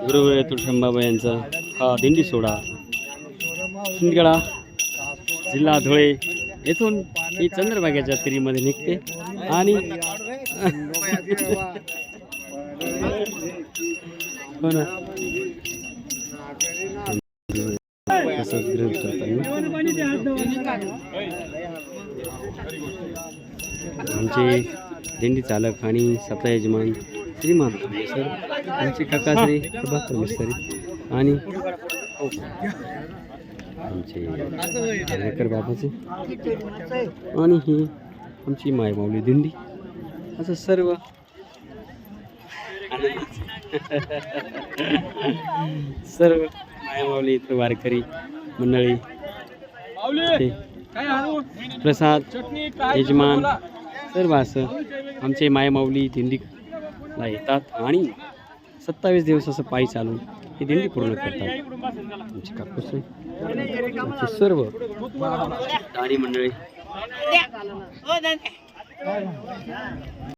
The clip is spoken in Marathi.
गुरुवेळ तुळशंबाबा यांचा हा दिंडी सोडा शिंदगडा जिल्हा धुळे येथून ही चंद्रभागाच्या तिरीमध्ये निघते आणि हो ना. आमचे दिंडी चालक आणि सप्ताह यजमान श्रीमान सर आमचे काका श्री प्रभाकर मिस्त्री आणि आमचे आंबेडकर बाबाचे आणि ही आमची मायमाऊली दिंडी. असं सर्व. सर्व मायमाऊली इथं वारकरी मंडळी. प्रसाद यजमान सर्व असं आमचे मायमाऊली दिंडीला येतात आणि सत्तावीस दिवस असं पायी चालून ही दिंडी पूर्ण करतात. आमचे कापूस आमचे सर्व दाढी मंडळी.